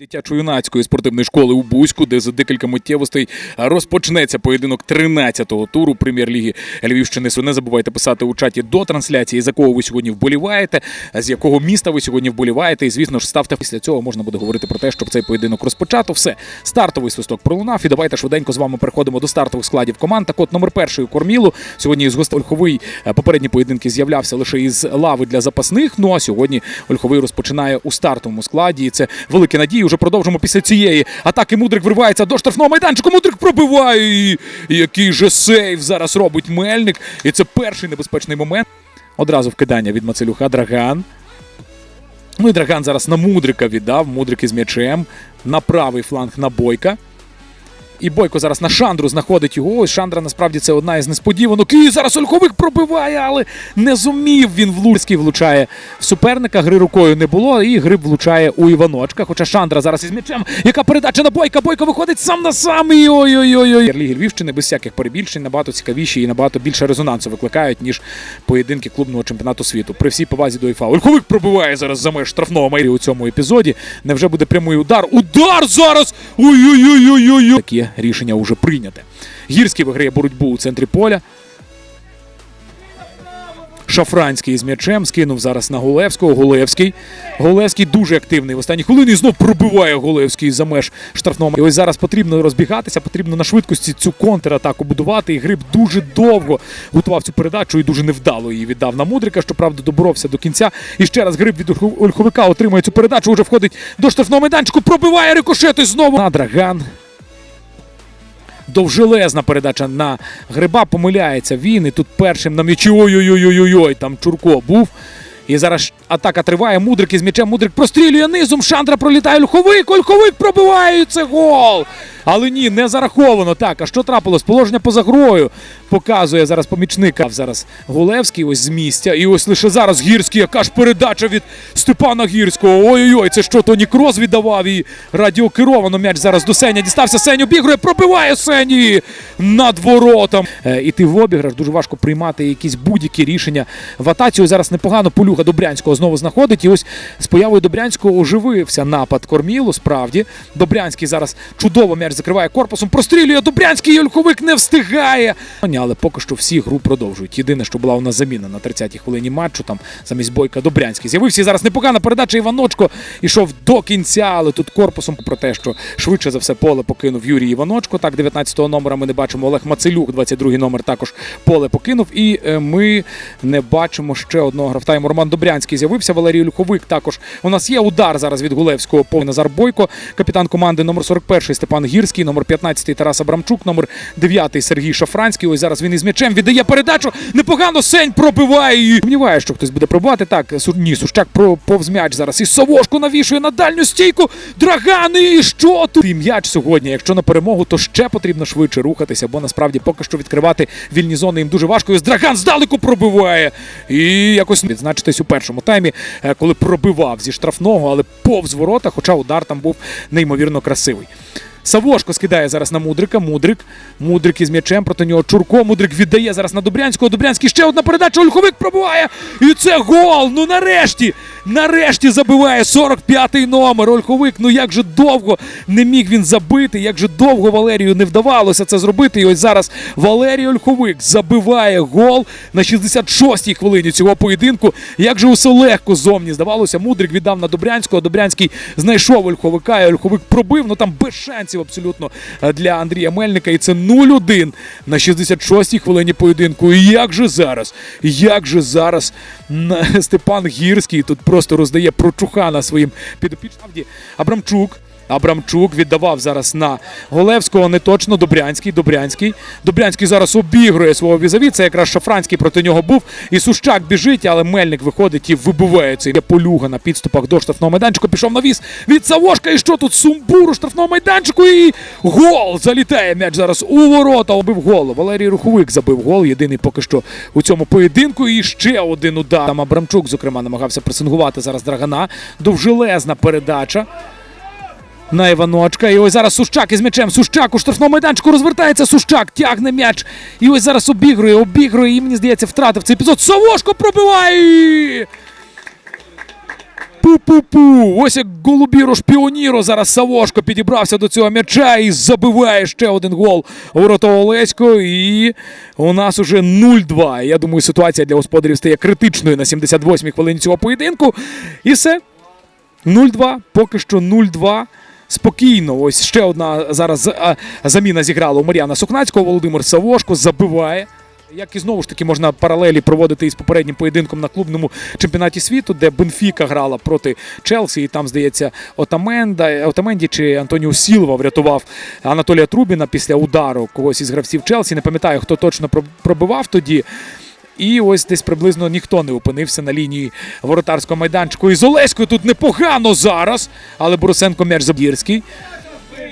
Дитячо-юнацької спортивної школи у Бузьку, де за декілька миттєвостей розпочнеться поєдинок 13-го туру прем'єр-ліги Львівщини. Не забувайте писати у чаті до трансляції, за кого ви сьогодні вболіваєте, з якого міста ви сьогодні вболіваєте. І звісно ж, ставте після цього можна буде говорити про те, щоб цей поєдинок розпочато. Все, стартовий свисток пролунав. І давайте швиденько з вами переходимо до стартових складів команд. Так от номер перший у Кормілу. Сьогодні із гостей Ольховий е, попередні поєдинки з'являвся лише із лави для запасних. Ну а сьогодні Ольховий розпочинає у стартовому складі. І це великі надії. Уже продовжимо після цієї атаки. Мудрик вривається до штрафного майданчику. Мудрик пробиває. І який же сейв зараз робить Мельник. І це перший небезпечний момент. Одразу вкидання від Мацелюха Драган. Ну і Драган зараз на Мудрика віддав. Мудрик із м'ячем. На правий фланг на Бойка. І Бойко зараз на Шандру знаходить його. Ось Шандра насправді це одна із несподіванок. І зараз Ольховик пробиває, але не зумів він влучський влучає в суперника. Гри рукою не було, і гриб влучає у Іваночка. Хоча Шандра зараз із м'ячем. Яка передача на Бойка? Бойко виходить сам на сам. І ой-ой-ой. Ліги Львівщини без всяких перебільшень набагато цікавіші і набагато більше резонансу викликають, ніж поєдинки клубного чемпіонату світу. При всій повазі до ІФА. Ольховик пробиває зараз за меж штрафного майрі у цьому епізоді. Невже буде прямий удар? Удар зараз! Ой-ой-ой-ой-ой! Рішення вже прийняте. Гірський виграє боротьбу у центрі поля. Шафранський з м'ячем скинув зараз на Гулевського. Гулевський. Гулевський дуже активний в останні хвилини. І знов пробиває Гулевський за меж штрафного. І ось зараз потрібно розбігатися, потрібно на швидкості цю контратаку будувати. І Гриб дуже довго готував цю передачу і дуже невдало її віддав на Мудрика. Щоправда, доборовся до кінця. І ще раз Гриб від Ольховика отримує цю передачу. Уже входить до штрафного майданчику. Пробиває рикошет і знову на Драган. Довжелезна передача на гриба. Помиляється він. І тут першим на м'ячі. Ой-ой-ой-ой-ой. Там Чурко був. І зараз атака триває. Мудрик із м'ячем. Мудрик прострілює низом. Шандра пролітає. Льховик. Ольховик пробиває. І це гол. Але ні, не зараховано. Так, а що трапилось? Положення поза грою показує зараз помічника. Зараз Гулевський ось з місця. І ось лише зараз Гірський. Яка ж передача від Степана Гірського. Ой-ой-ой, це що Тоні Крос віддавав і радіокеровано м'яч зараз до Сеня. Дістався Сеню, бігрує, пробиває Сені над воротом. Е, іти в обіграш дуже важко приймати якісь будь-які рішення. В атаці ось зараз непогано Полюга Добрянського знову знаходить. І ось з появою Добрянського оживився напад Кормілу. Справді Добрянський зараз чудово м'яч закриває корпусом. Прострілює Добрянський. і Ольховик не встигає. Але поки що всі гру продовжують. Єдине, що була у нас заміна на 30-й хвилині матчу. Там замість бойка Добрянський з'явився. І зараз непогана передача. Іваночко ішов до кінця, але тут корпусом про те, що швидше за все поле покинув Юрій Іваночко. Так, 19-го номера ми не бачимо. Олег Мацелюк, 22-й номер також поле покинув. І е, ми не бачимо ще одного гравтайму. Роман Добрянський з'явився. Валерій Люховик також. У нас є удар зараз від Гулевського по Назар Бойко. Капітан команди номер 41 Степан Гірський, номер 15 Тарас Абрамчук, номер 9 Сергій Шафранський. Ось зараз він із м'ячем віддає передачу. Непогано Сень пробиває. І сумніває, що хтось буде пробувати. Так, ні, Сущак повз м'яч зараз. І Савошко навішує на дальню стійку. Драган, і що тут? І м'яч сьогодні. Якщо на перемогу, то ще потрібно швидше рухатися, бо насправді поки що відкривати вільні зони їм дуже важко. І Драган здалеку пробиває. І якось відзначитись у першому таймі, е, коли пробивав зі штрафного, але повз ворота, хоча удар там був неймовірно красивий. Савошко скидає зараз на Мудрика. Мудрик. Мудрик із м'ячем проти нього Чурко. Мудрик віддає зараз на Добрянського. Добрянський ще одна передача. Ольховик пробуває. І це гол. Ну нарешті. Нарешті забиває 45-й номер. Ольховик. Ну як же довго не міг він забити. Як же довго Валерію не вдавалося це зробити. І ось зараз Валерій Ольховик забиває гол на 66-й хвилині цього поєдинку. Як же усе легко зовні здавалося. Мудрик віддав на Добрянського. Добрянський знайшов Ольховика. І Ольховик пробив. Ну там без шансів абсолютно е, для Андрія Мельника. І це 0-1 на 66-й хвилині поєдинку. І як же зараз? Як же зараз Степан Гірський тут просто роздає прочухана своїм підопічним. Абрамчук. Абрамчук віддавав зараз на Голевського, не точно Добрянський. Добрянський. Добрянський зараз обігрує свого візаві. Це якраз Шафранський проти нього був. І Сущак біжить, але Мельник виходить і вибиває цей полюга на підступах до штрафного майданчика. Пішов на віз від Савошка. І що тут? Сумбур у штрафному майданчику. І гол! Залітає м'яч зараз у ворота. Обив гол. Валерій Руховик забив гол. Єдиний поки що у цьому поєдинку. І ще один удар. Там Абрамчук, зокрема, намагався пресингувати зараз Драгана. Довжелезна передача на Іваночка. І ось зараз Сущак із м'ячем. Сущак у штрафному майданчику розвертається. Сущак тягне м'яч. І ось зараз обігрує, обігрує. І мені здається, втратив цей епізод. Савошко пробиває! Пу-пу-пу! Ось як голубіро шпіоніро. Зараз Савошко підібрався до цього м'яча і забиває ще один гол у ворота Олесько. І у нас уже 0-2. Я думаю, ситуація для господарів стає критичною на 78-й хвилині цього поєдинку. І все. 0-2. Поки що 0-2. Спокійно, ось ще одна зараз а, заміна зіграла у Мар'яна Сукнацького. Володимир Савошко забиває. Як і знову ж таки можна паралелі проводити із попереднім поєдинком на клубному чемпіонаті світу, де Бенфіка грала проти Челсі, і там, здається, Отаменда, Отаменді чи Антоніо Сілва врятував Анатолія Трубіна після удару когось із гравців Челсі. Не пам'ятаю, хто точно про- пробивав тоді. І ось десь приблизно ніхто не опинився на лінії воротарського майданчику. І з Олеською тут непогано зараз, але Борисенко м'яч Забірський.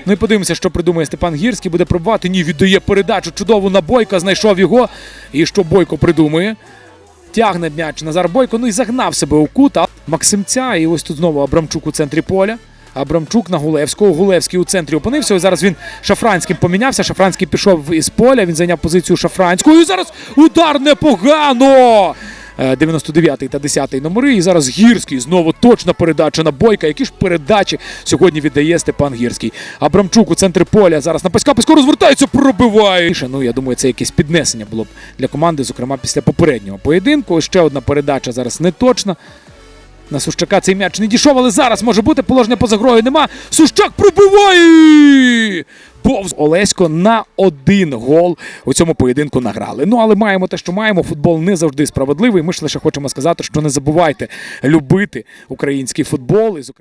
Ну і подивимося, що придумає Степан Гірський. Буде пробувати. Ні, віддає передачу чудову на Бойка, знайшов його. І що Бойко придумує? Тягне м'яч Назар Бойко, ну і загнав себе у кут. А Максимця, і ось тут знову Абрамчук у центрі поля. Абрамчук на Гулевського. Гулевський у центрі опинився. Зараз він Шафранським помінявся. Шафранський пішов із поля. Він зайняв позицію Шафранського. І зараз удар непогано. Е, 99 та 10 номери. І зараз Гірський. Знову точна передача на Бойка. Які ж передачі сьогодні віддає Степан Гірський. Абрамчук у центрі поля. Зараз на Паська Пасько розвертається, пробиває. Ну, я думаю, це якесь піднесення було б для команди, зокрема після попереднього поєдинку. Ще одна передача зараз не точна. На Сущака цей м'яч не дійшов, але зараз може бути положення поза грою нема. Сущак пробиває! Повз Олесько на один гол у цьому поєдинку награли. Ну але маємо те, що маємо. Футбол не завжди справедливий. Ми ж лише хочемо сказати, що не забувайте любити український футбол.